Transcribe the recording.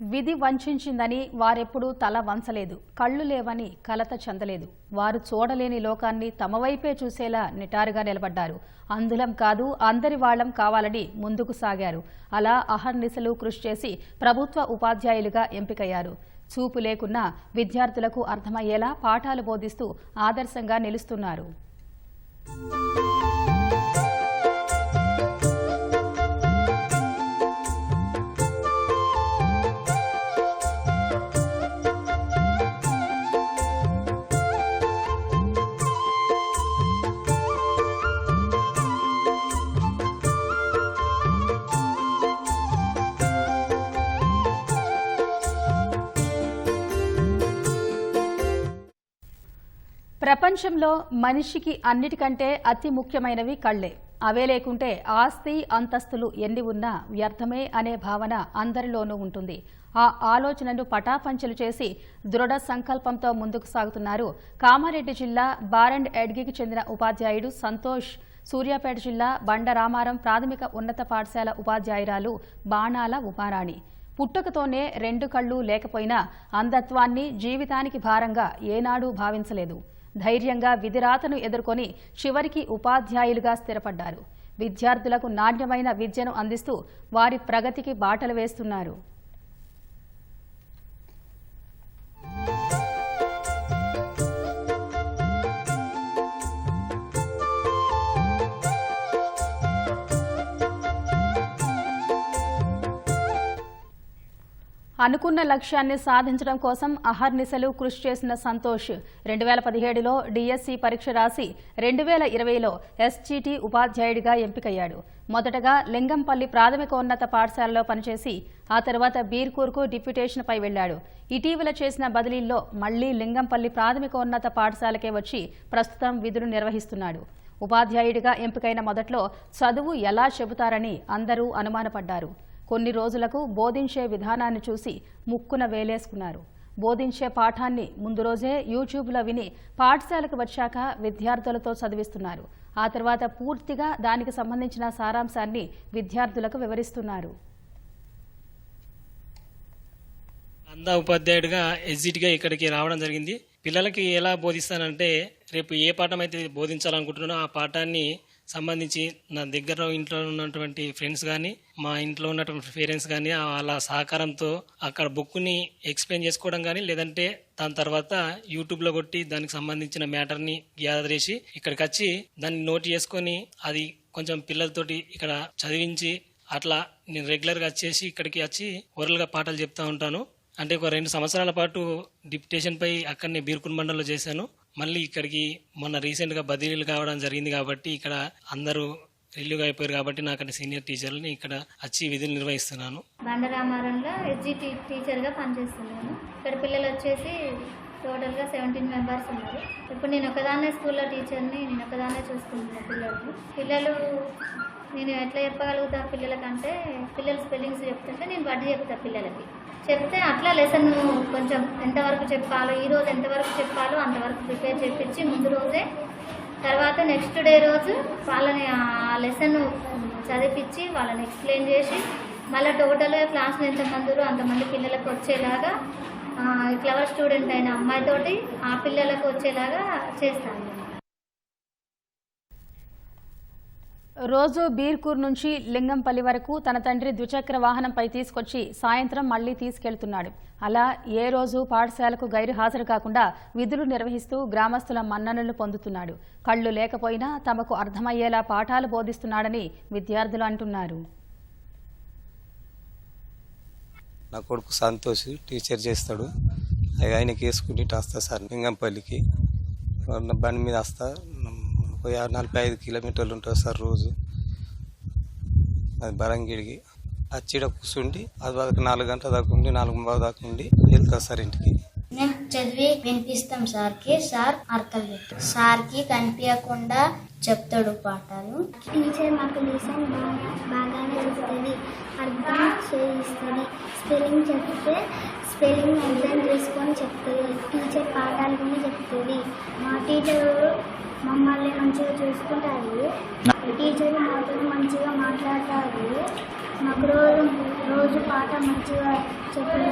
విధి వంచిందని వారెప్పుడూ తల వంచలేదు. కళ్ళు లేవని కలత చెందలేదు. వారు చూడలేని లోకాన్ని తమ వైపే చూసేలా నిటారుగా నిలబడ్డారు. అందులం కాదు అందరి వాళ్ళం కావాలని ముందుకు సాగారు. అలా అహర్నిశలు కృషి చేసి ప్రభుత్వ ఉపాధ్యాయులుగా ఎంపికయ్యారు. చూపు లేకున్నా విద్యార్థులకు అర్థమయ్యేలా పాఠాలు బోధిస్తూ ఆదర్శంగా నిలుస్తున్నారు. ప్రపంచంలో మనిషికి అన్నిటికంటే అతి ముఖ్యమైనవి కళ్ళే. అవే లేకుంటే ఆస్తి అంతస్తులు ఎన్ని ఉన్నా వ్యర్థమే అనే భావన అందరిలోనూ ఉంటుంది. ఆ ఆలోచనను పటాపంచలు చేసి దృఢ సంకల్పంతో ముందుకు సాగుతున్నారు కామారెడ్డి జిల్లా బారండ్ ఎడ్గికి చెందిన ఉపాధ్యాయుడు సంతోష్. సూర్యాపేట జిల్లా బండరామారం ప్రాథమిక ఉన్నత పాఠశాల ఉపాధ్యాయురాలు బాణాల ఉమారాణి. పుట్టుకతోనే రెండు కళ్ళు లేకపోయినా అంధత్వాన్ని జీవితానికి భారంగా ఏనాడూ భావించలేదు. ధైర్యంగా విధిరాతను ఎదుర్కొని చివరికి ఉపాధ్యాయులుగా స్థిరపడ్డారు. విద్యార్థులకు నాణ్యమైన విద్యను అందిస్తూ వారి ప్రగతికి బాటలు వేస్తున్నారు. అనుకున్న లక్ష్యాన్ని సాధించడం కోసం అహర్నిశలు కృషి చేసిన సంతోష్. రెండు వేల పదిహేడులో డిఎస్సి పరీక్ష రాసి రెండు వేల ఇరవైలో ఎస్జీటీ ఉపాధ్యాయుడిగా ఎంపికయ్యాడు. మొదటగా లింగంపల్లి ప్రాథమికోన్నత పాఠశాలలో పనిచేసి ఆ తర్వాత బీర్కూర్కు డిప్యుటేషన్పై వెళ్ళాడు ఇటీవల చేసిన బదిలీల్లో మళ్ళీ లింగంపల్లి ప్రాథమికోన్నత పాఠశాలకే వచ్చి ప్రస్తుతం విధులు నిర్వహిస్తున్నాడు. ఉపాధ్యాయుడిగా ఎంపికైన మొదట్లో చదువు ఎలా చెబుతారని అందరూ అనుమానపడ్డారు. కొన్ని రోజులకు బోధించే విధానాన్ని చూసి ముక్కున వేలేసుకున్నారు. బోధించే పాఠాన్ని ముందు రోజే యూట్యూబ్లో విని పాఠశాలకు వచ్చాక విద్యార్థులతో చదివిస్తున్నారు. ఆ తర్వాత పూర్తిగా దానికి సంబంధించిన సారాంశాన్ని విద్యార్థులకు వివరిస్తున్నారు. అంద ఉపాధ్యాయుడిగా ఎగ్జిట్గా ఇక్కడికి రావడం జరిగింది. పిల్లలకి ఎలా బోధిస్తానంటే రేపు ఏ పాఠం అయితే బోధించాలనుకుంటున్నానో ఆ పాఠాన్ని సంబంధించి నా దగ్గర ఇంట్లో ఉన్నటువంటి ఫ్రెండ్స్ కానీ మా ఇంట్లో ఉన్నటువంటి పేరెంట్స్ కానీ వాళ్ళ సహకారంతో అక్కడ బుక్ని ఎక్స్ప్లెయిన్ చేసుకోవడం కానీ లేదంటే దాని తర్వాత యూట్యూబ్లో కొట్టి దానికి సంబంధించిన మ్యాటర్ని గ్యాదర్ చేసి ఇక్కడికి వచ్చి దాన్ని నోట్ చేసుకొని అది కొంచెం పిల్లలతోటి ఇక్కడ చదివించి అట్లా నేను రెగ్యులర్గా వచ్చేసి ఇక్కడికి వచ్చి ఓరల్గా పాటలు చెప్తా ఉంటాను. అంటే ఒక రెండు సంవత్సరాల పాటు డిప్యుటేషన్పై అక్కడనే బీర్కున్ మండల్లో చేశాను. మళ్ళీ ఇక్కడికి మొన్న రీసెంట్గా బదిలీలు కావడం జరిగింది కాబట్టి ఇక్కడ అందరూ రిలీవ్ అయిపోయారు కాబట్టి నాకు అక్కడ సీనియర్ టీచర్ని ఇక్కడ వచ్చి విధులు నిర్వహిస్తున్నాను. బండరామారంలో ఎస్జిటి టీచర్గా పనిచేస్తున్నాను. ఇక్కడ పిల్లలు వచ్చేసి టోటల్గా సెవెంటీన్ మెంబర్స్ ఉన్నారు. ఇప్పుడు నేను ఒకదాన్నే స్కూల్లో టీచర్ని నేను ఒకదాన్నే చూసుకుంటున్నాను పిల్లలు పిల్లలు నేను ఎట్లా చెప్పగలుగుతా పిల్లలకంటే పిల్లలు స్పెల్లింగ్స్ చెప్తుంటే నేను వడ్డీ చెప్తా పిల్లలకి. చెప్తే అట్లా లెసన్ కొంచెం ఎంతవరకు చెప్పాలో ఈ రోజు ఎంతవరకు చెప్పాలో అంతవరకు ప్రిపేర్ చేపించి ముందు రోజే తర్వాత నెక్స్ట్ డే రోజు వాళ్ళని ఆ లెసన్ చదివించి వాళ్ళని ఎక్స్ప్లెయిన్ చేసి మళ్ళీ టోటల్గా క్లాస్లో ఎంతమంది అంతమంది పిల్లలకు వచ్చేలాగా క్లవర్ స్టూడెంట్ అయిన అమ్మాయితోటి ఆ పిల్లలకు వచ్చేలాగా చేస్తాను రోజు బీర్కూర్ నుంచి లింగంపల్లి వరకు తన తండ్రి ద్విచక్ర వాహనంపై తీసుకొచ్చి సాయంత్రం మళ్ళీ తీసుకెళ్తున్నాడు. అలా ఏ రోజు పాఠశాలకు గైరు హాజరు కాకుండా విధులు నిర్వహిస్తూ గ్రామస్తుల మన్ననలు పొందుతున్నాడు. కళ్ళు లేకపోయినా తమకు అర్థమయ్యేలా పాఠాలు బోధిస్తున్నాడని విద్యార్థులు అంటున్నారు. నా కొడుకు సంతోష్ టీచర్ చేస్తాడు. ఆయనకి వేసుకుని వస్తా సార్ లింగంపల్లికి. బండి మీద వస్తా ఒక యా- నలభై ఐదు కిలోమీటర్లు ఉంటుంది సార్ రోజు. అది బరంగిడికి. వచ్చి ఈడ కూర్చుండి అది వరకు నాలుగు గంటల దాకా ఉండి నాలుగు బాగా దాకా ఉండి వెళ్తా సార్ ఇంటికి. మేము చదివి వినిపిస్తాం సార్కి సార్ అర్థం చెప్తాడు. సార్కి కనిపించకుండా చెప్తాడు పాఠాలు. టీచర్ మాకు లెసన్ బాగా బాగానే చెప్తుంది అర్థం చేయిస్తుంది. స్పెల్లింగ్ చెప్తే స్పెల్లింగ్ అర్థం చేసుకొని చెప్తుంది. టీచర్ పాఠాలు కూడా చెప్తుంది. మా టీచర్ మమ్మల్ని మంచిగా చూసుకుంటారు. టీచర్ మాతో మంచిగా మాట్లాడతారు. మాకు రోజు రోజు పాట మంచిగా చెప్పడం